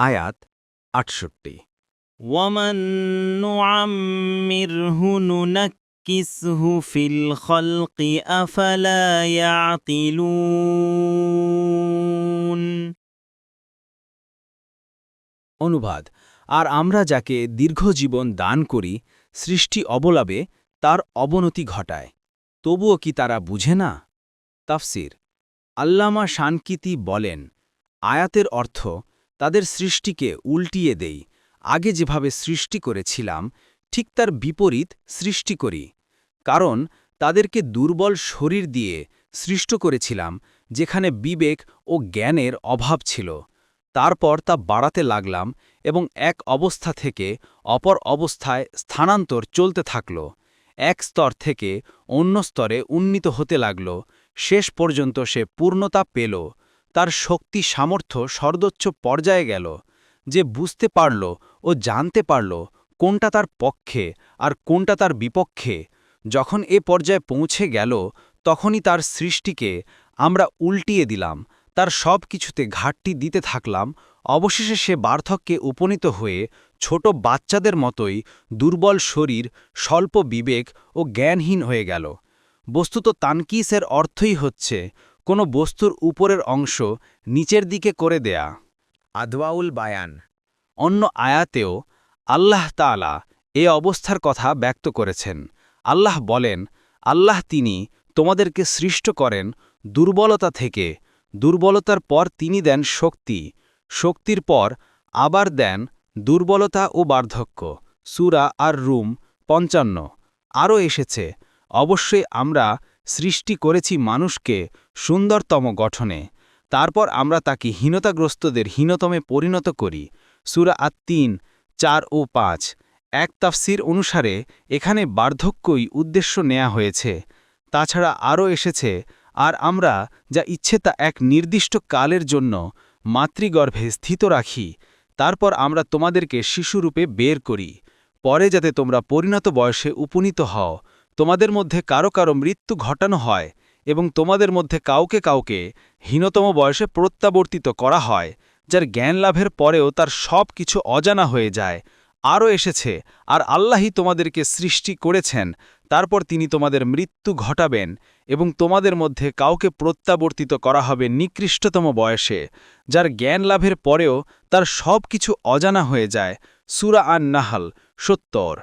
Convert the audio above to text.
আয়াত আটষট্টি ومن نعمره ننكسه في الخلق أفلا يعقلون অনুবাদ আর আমরা যাকে দীর্ঘ জীবন দান করি সৃষ্টি অবলাবে তার অবনতি ঘটায় তবুও কি তারা বুঝে না তাফসির আল্লামা শানকিতি বলেন আয়াতের অর্থ তাদের সৃষ্টিকে উল্টিয়ে দেই। আগে যেভাবে সৃষ্টি করেছিলাম, ঠিক তার বিপরীত সৃষ্টি করি। কারণ তাদেরকে দুর্বল শরীর দিয়ে সৃষ্ট করেছিলাম, যেখানে বিবেক ও জ্ঞানের অভাব ছিল। তারপর তা বাড়াতে লাগলাম এবং এক অবস্থা থেকে অপর অবস্থায় স্থানান্তর চলতে থাকল। এক স্তর থেকে অন্য স্তরে উন্নীত হতে লাগল। শেষ পর্যন্ত সে পূর্ণতা পেল। তার শক্তি সামর্থ্য সর্বোচ্চ পর্যায়ে গেল, যে বুঝতে পারল ও জানতে পারল কোনটা তার পক্ষে আর কোনটা তার বিপক্ষে। যখন এ পর্যায়ে পৌঁছে গেল, তখনই তার সৃষ্টিকে আমরা উল্টিয়ে দিলাম, তার সব কিছুতে ঘাটতি দিতে থাকলাম, অবশেষে সে বার্ধক্যে উপনীত হয়ে ছোট বাচ্চাদের মতোই দুর্বল শরীর, স্বল্প বিবেক ও জ্ঞানহীন হয়ে গেল। বস্তুত তানকিসের অর্থই হচ্ছে কোনো বস্তুর উপরের অংশ নিচের দিকে করে দেয়া। আদওয়াউল বায়ান। অন্য আয়াতেও আল্লাহ তাআলা এ অবস্থার কথা ব্যক্ত করেছেন। আল্লাহ বলেন আল্লাহ তিনি তোমাদেরকে সৃষ্ট করেন দুর্বলতা থেকে। দুর্বলতার পর তিনি দেন শক্তি। শক্তির পর আবার দেন দুর্বলতা ও বার্ধক্য। সুরা আর রুম পঞ্চান্ন। আরও এসেছে অবশ্যই আমরা সৃষ্টি করেছি মানুষকে সুন্দরতম গঠনে। তারপর আমরা তাকে হীনতাগ্রস্তদের হীনতমে পরিণত করি। সুরা আত তিন চার ও পাঁচ। এক তাফসির অনুসারে এখানে বার্ধক্যই উদ্দেশ্য নেয়া হয়েছে। তাছাড়া আরও এসেছে, আর আমরা যা ইচ্ছে তা এক নির্দিষ্ট কালের জন্য মাতৃগর্ভে স্থিত রাখি, তারপর আমরা তোমাদেরকে শিশুরূপে বের করি। পরে যাতে তোমরা পরিণত বয়সে উপনীত হও তোমাদের মধ্যে কারও কারও মৃত্যু ঘটানো হয় এবং তোমাদের মধ্যে কাউকে কাউকে হীনতম বয়সে প্রত্যাবর্তিত করা হয়, যার জ্ঞান লাভের পরেও তার সব কিছু অজানা হয়ে যায়। আরও এসেছে, আর আল্লাহই তোমাদেরকে সৃষ্টি করেছেন, তারপর তিনি তোমাদের মৃত্যু ঘটাবেন এবং তোমাদের মধ্যে কাউকে প্রত্যাবর্তিত করা হবে নিকৃষ্টতম বয়সে, যার জ্ঞান লাভের পরেও তার সব কিছু অজানা হয়ে যায়। সুরা আন নাহাল সত্তর।